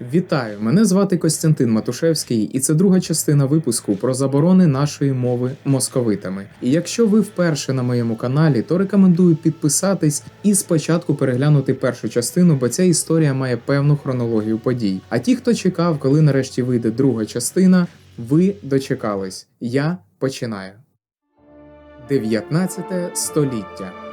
Вітаю! Мене звати Костянтин Матушевський, і це друга частина випуску про заборони нашої мови московитами. І якщо ви вперше на моєму каналі, то рекомендую підписатись і спочатку переглянути першу частину, бо ця історія має певну хронологію подій. А ті, хто чекав, коли нарешті вийде друга частина, ви дочекались. Я починаю. 19 століття.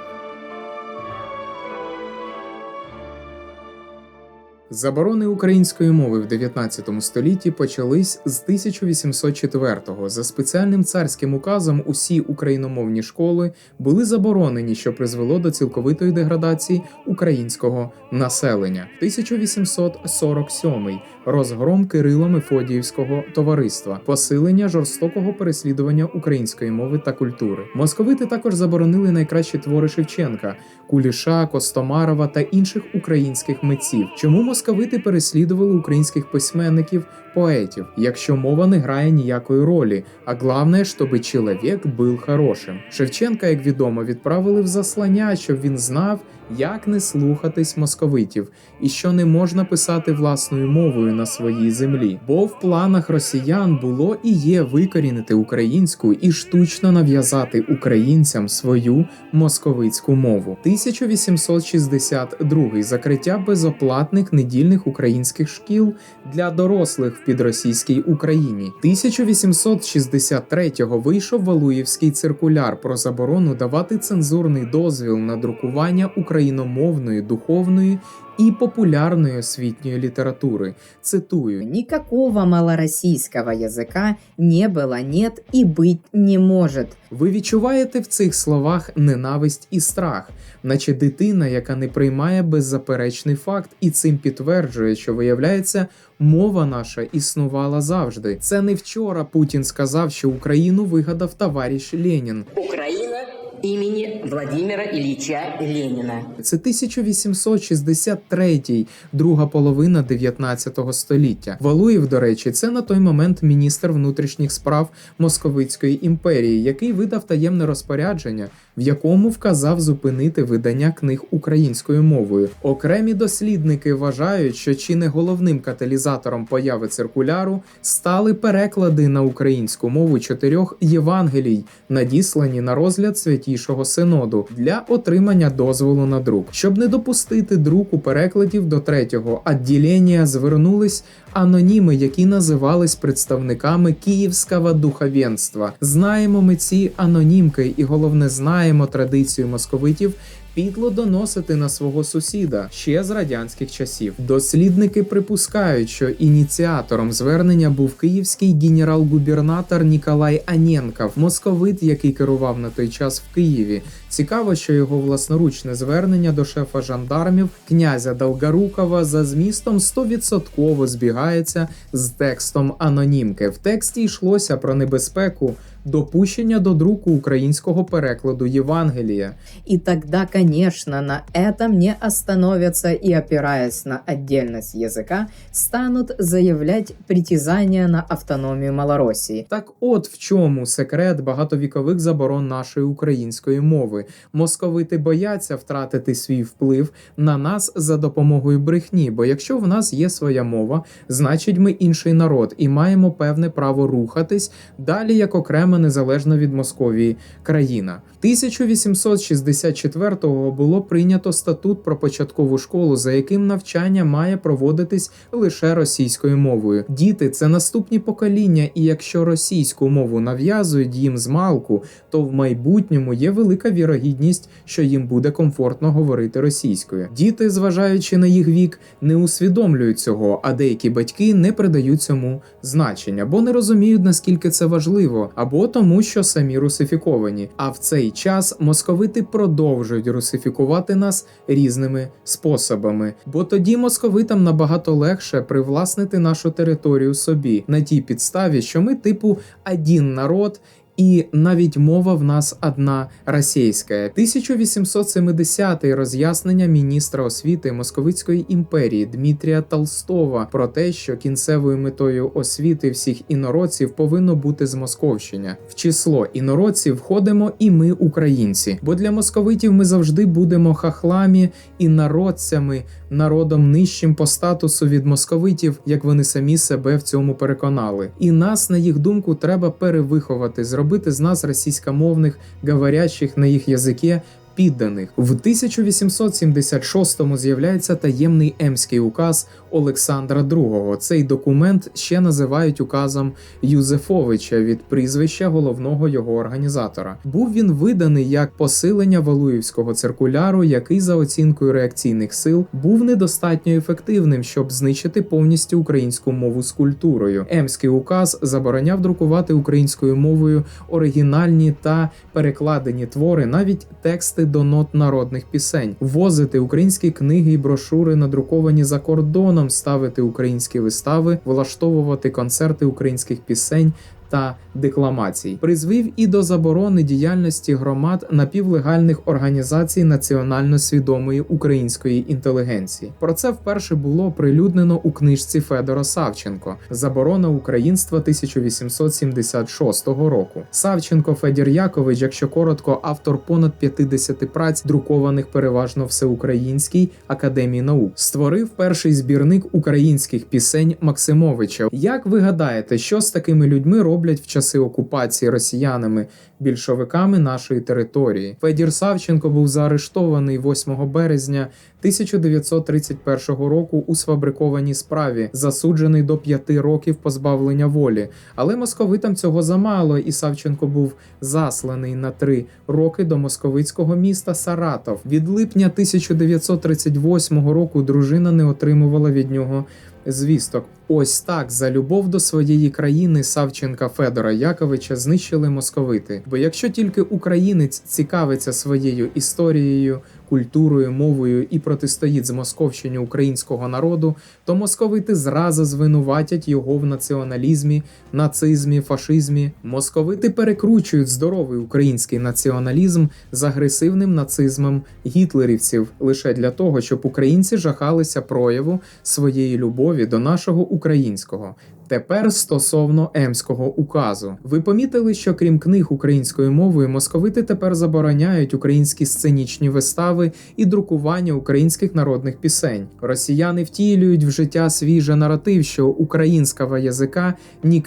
Заборони української мови в 19 столітті почались з 1804-го. За спеціальним царським указом усі україномовні школи були заборонені, що призвело до цілковитої деградації українського населення. 1847 розгром Кирило Мефодіївського товариства, посилення жорстокого переслідування української мови та культури. Московити також заборонили найкращі твори Шевченка, Куліша, Костомарова та інших українських митців. Чому московити переслідували українських письменників, поетів, якщо мова не грає ніякої ролі, а головне, щоб чоловік був хорошим. Шевченка, як відомо, відправили в заслання, щоб він знав, як не слухатись московитів, і що не можна писати власною мовою на своїй землі. Бо в планах росіян було і є викорінити українську і штучно нав'язати українцям свою московицьку мову. 1862 закриття безоплатних недільних українських шкіл для дорослих в підросійській Україні. 1863-го вийшов Валуєвський циркуляр про заборону давати цензурний дозвіл на друкування україномовної, духовної і популярної освітньої літератури. Цитую: Никакого малороссийского языка не было, нет и быть не может. Ви відчуваєте в цих словах ненависть і страх, наче дитина, яка не приймає беззаперечний факт, і цим підтверджує, що виявляється, мова наша існувала завжди. Це не вчора Путін сказав, що Україну вигадав товариш Ленін. Украина имени Владимира Ильича Ленина. Це 1863 друга половина 19 століття. Валуєв, до речі, це на той момент міністр внутрішніх справ Московицької імперії, який видав таємне розпорядження, в якому вказав зупинити видання книг українською мовою. Окремі дослідники вважають, що чи не головним каталізатором появи циркуляру стали переклади на українську мову чотирьох євангелій, надіслані на розгляд святішого синоду для отримання дозволу на друк. Щоб не допустити друку перекладів до третього відділення, звернулись аноніми, які називались представниками київського духовенства. Знаємо ми ці анонімки, і головне знаємо традицію московитів. Підло доносити на свого сусіда ще з радянських часів. Дослідники припускають, що ініціатором звернення був київський генерал-губернатор Ніколай Анєнков, московит, який керував на той час в Києві. Цікаво, що його власноручне звернення до шефа жандармів князя Долгорукова за змістом 100% збігається з текстом анонімки. В тексті йшлося про небезпеку допущення до друку українського перекладу Євангелія. И тогда, конечно, на этом не остановятся и, опираясь на отдельность языка, станут заявлять притязания на автономию Малороссии. Так от в чому секрет багатовікових заборон нашої української мови. Московити бояться втратити свій вплив на нас за допомогою брехні. Бо якщо в нас є своя мова, значить ми інший народ і маємо певне право рухатись далі як окрема незалежна від Московії країна. 1864-го було прийнято статут про початкову школу, за яким навчання має проводитись лише російською мовою. Діти це наступні покоління, і якщо російську мову нав'язують їм з малку, то в майбутньому є велика вірогідність, що їм буде комфортно говорити російською. Діти, зважаючи на їх вік, не усвідомлюють цього, а деякі батьки не придають цьому значення, бо не розуміють наскільки це важливо, або тому, що самі русифіковані. А в цей час московити продовжують русифікувати нас різними способами, бо тоді московитам набагато легше привласнити нашу територію собі на тій підставі, що ми, типу, один народ. І навіть мова в нас одна російська. 1870-й роз'яснення міністра освіти Московицької імперії Дмитрія Толстова про те, що кінцевою метою освіти всіх інородців повинно бути змосковщення. В число інородців входимо і ми, українці. Бо для московитів ми завжди будемо хахламі і народцями народом нижчим по статусу від московитів, як вони самі себе в цьому переконали. І нас, на їх думку, треба перевиховати, зробити з нас російськомовних, говорящих на їх язикі. Підданих в 1876-му з'являється таємний емський указ Олександра II. Цей документ ще називають указом Юзефовича від прізвища головного його організатора. Був він виданий як посилення Валуївського циркуляру, який за оцінкою реакційних сил був недостатньо ефективним, щоб знищити повністю українську мову з культурою. Емський указ забороняв друкувати українською мовою оригінальні та перекладені твори, навіть тексти до нот народних пісень, ввозити українські книги і брошури, надруковані за кордоном, ставити українські вистави, влаштовувати концерти українських пісень. Та декламацій призвів і до заборони діяльності громад напівлегальних організацій національно свідомої української інтелігенції. Про це вперше було прилюднено у книжці Федора Савченко Заборона українства 1876 року. Савченко Федір Якович, якщо коротко, автор понад 50 праць, друкованих переважно всеукраїнській академії наук, створив перший збірник українських пісень Максимовича. Як ви гадаєте, що з такими людьми роблять в часи окупації росіянами більшовиками нашої території? Федір Савченко був заарештований 8 березня 1931 року у сфабрикованій справі, засуджений до 5 років позбавлення волі. Але московитам цього замало, і Савченко був засланий на 3 роки до московицького міста Саратов. Від липня 1938 року дружина не отримувала від нього звісток. Ось так за любов до своєї країни Савченка Федора Яковича знищили московити. Бо якщо тільки українець цікавиться своєю історією, культурою, мовою і протистоїть змосковщенню українського народу, то московити зразу звинуватять його в націоналізмі, нацизмі, фашизмі. Московити перекручують здоровий український націоналізм з агресивним нацизмом гітлерівців лише для того, щоб українці жахалися прояву своєї любові до нашого українського. Тепер стосовно емського указу, ви помітили, що крім книг українською мовою, московити тепер забороняють українські сценічні вистави і друкування українських народних пісень. Росіяни втілюють в життя свій же наратив, що українського язика ніколи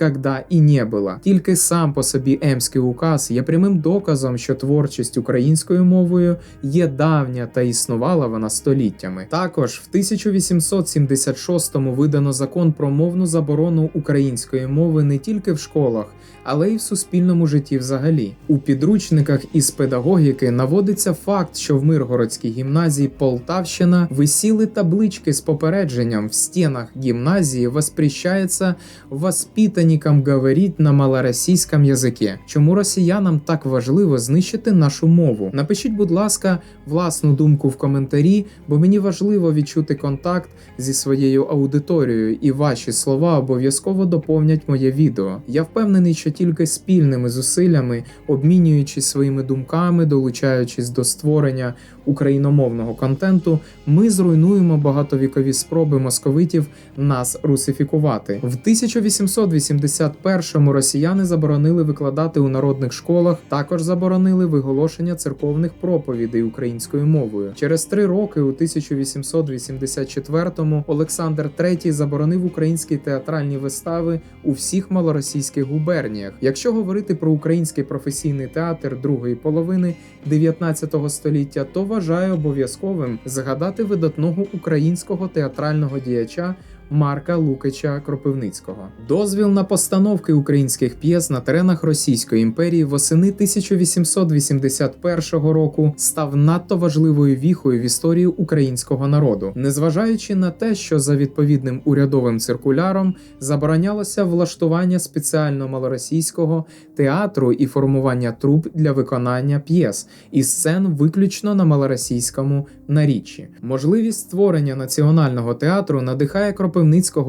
і не було. Тільки сам по собі емський указ є прямим доказом, що творчість українською мовою є давня та існувала вона століттями. Також в 1876-му видано закон про мовну заборону української мови не тільки в школах, але й в суспільному житті взагалі. У підручниках із педагогіки наводиться факт, що в Миргородській гімназії Полтавщина висіли таблички з попередженням в стінах гімназії воспрещається воспитанникам говорить на малоросійському язикі. Чому росіянам так важливо знищити нашу мову? Напишіть, будь ласка, власну думку в коментарі, бо мені важливо відчути контакт зі своєю аудиторією, і ваші слова обов'язково доповнять моє відео. Я впевнений, що тільки спільними зусиллями, обмінюючись своїми думками, долучаючись до створення україномовного контенту, ми зруйнуємо багатовікові спроби московитів нас русифікувати. В 1881-му росіяни заборонили викладати у народних школах, також заборонили виголошення церковних проповідей українською мовою. Через три роки, у 1884-му, Олександр III заборонив українські театральні вистави у всіх малоросійських губерніях. Якщо говорити про український професійний театр другої половини 19 століття, то вважаю обов'язковим згадати видатного українського театрального діяча. Марка Лукича Кропивницького дозвіл на постановки українських п'єс на теренах Російської імперії восени 1881 року став надто важливою віхою в історії українського народу, незважаючи на те, що за відповідним урядовим циркуляром заборонялося влаштування спеціально малоросійського театру і формування труп для виконання п'єс і сцен виключно на малоросійському наріччі. Можливість створення національного театру надихає Кропивницького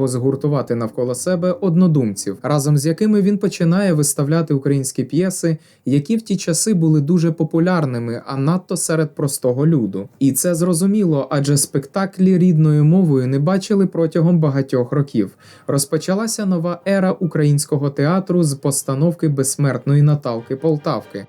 згуртувати навколо себе однодумців, разом з якими він починає виставляти українські п'єси, які в ті часи були дуже популярними, а надто серед простого люду. І це зрозуміло, адже спектаклі рідною мовою не бачили протягом багатьох років. Розпочалася нова ера українського театру з постановки безсмертної Наталки Полтавки.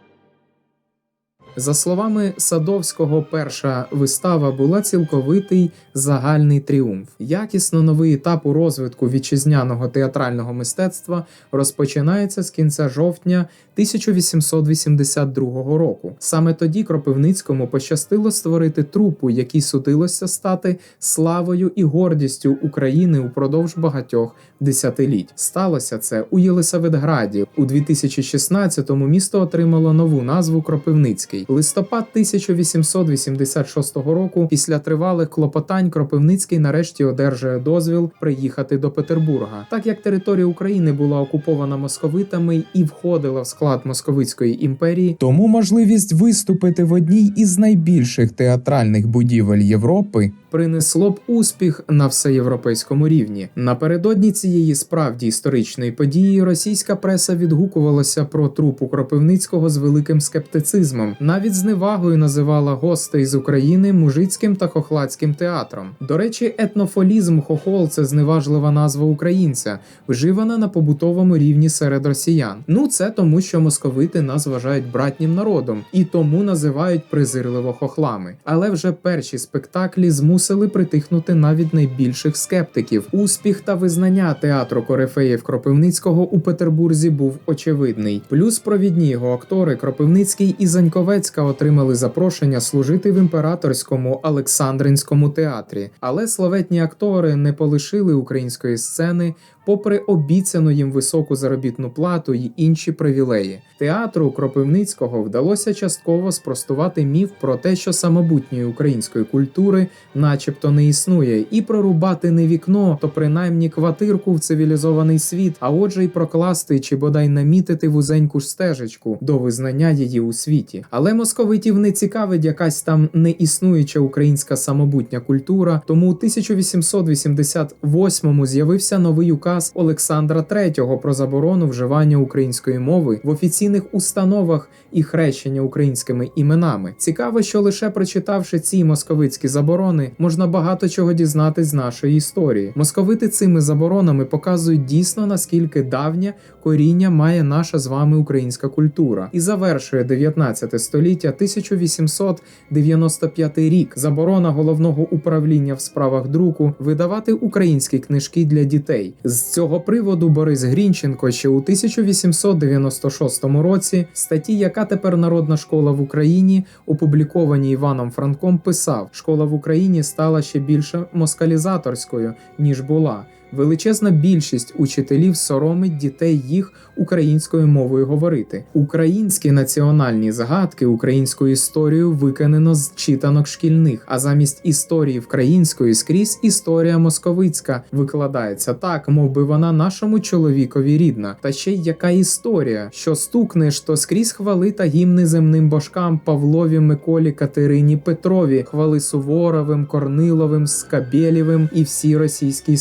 За словами Садовського, перша вистава була цілковитий загальний тріумф. Якісно новий етап у розвитку вітчизняного театрального мистецтва розпочинається з кінця жовтня 1882 року. Саме тоді Кропивницькому пощастило створити трупу, якій судилося стати славою і гордістю України упродовж багатьох десятиліть. Сталося це у Єлисаветграді. У 2016-му місто отримало нову назву Кропивницький. Листопад 1886 року, після тривалих клопотань, Кропивницький нарешті одержує дозвіл приїхати до Петербурга. Так як територія України була окупована московитами і входила в склад Московицької імперії, тому можливість виступити в одній із найбільших театральних будівель Європи принесло б успіх на всеєвропейському рівні. Напередодні цієї справді історичної події російська преса відгукувалася про трупу Кропивницького з великим скептицизмом, навіть з невагою називала гостей з України мужицьким та хохладським театром. До речі, етнофолізм хохол це зневажлива назва українця, вживана на побутовому рівні серед росіян. Ну це тому, що московити нас вважають братнім народом і тому називають презирливо хохлами. Але вже перші спектаклі змусили притихнути навіть найбільших скептиків. Успіх та визнання театру Корифеїв Кропивницького у Петербурзі був очевидний. Плюс провідні його актори Кропивницький і Заньковецька отримали запрошення служити в імператорському Олександринському театрі. Але славетні актори не полишили української сцени. Попри обіцяну їм високу заробітну плату й інші привілеї, театру Кропивницького вдалося частково спростувати міф про те, що самобутньої української культури, начебто, не існує, і прорубати не вікно, то принаймні квартирку в цивілізований світ, а отже, й прокласти чи бодай намітити вузеньку стежечку до визнання її у світі. Але московитів не цікавить якась там неіснуюча українська самобутня культура. Тому у 1888-му з'явився новий указ Олександра III про заборону вживання української мови в офіційних установах і хрещення українськими іменами. Цікаво, що лише прочитавши ці московицькі заборони, можна багато чого дізнатись з нашої історії. Московити цими заборонами показують дійсно наскільки давнє коріння має наша з вами українська культура, і завершує 19 століття 1895 рік. Заборона головного управління в справах друку видавати українські книжки для дітей. З цього приводу Борис Грінченко ще у 1896 році в статті, яка тепер народна школа в Україні, опублікованій Іваном Франком, писав: школа в Україні стала ще більше москалізаторською ніж була. Величезна більшість учителів соромить дітей їх українською мовою говорити. Українські національні загадки, українську історію викинено з читанок шкільних, а замість історії української скрізь історія московицька викладається так, мов би вона нашому чоловікові рідна. Та ще й яка історія, що стукнеш, то скрізь хвали та гімни земним божкам Павлові, Миколі, Катерині, Петрові, хвали Суворовим, Корниловим, Скабєлєвим і всій російській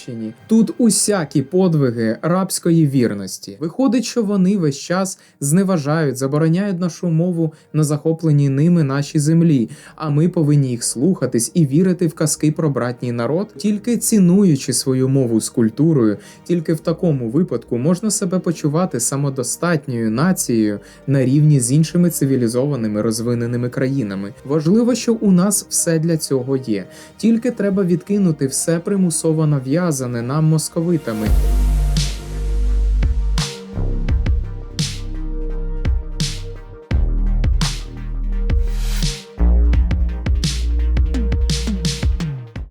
солдатчині. Тут усякі подвиги рабської вірності. Виходить, що вони весь час зневажають, забороняють нашу мову на захопленій ними нашій землі. А ми повинні їх слухатись і вірити в казки про братній народ, тільки цінуючи свою мову з культурою, тільки в такому випадку можна себе почувати самодостатньою нацією на рівні з іншими цивілізованими розвиненими країнами. Важливо, що у нас все для цього є. Тільки треба відкинути все примусово нав'язане нам московитами.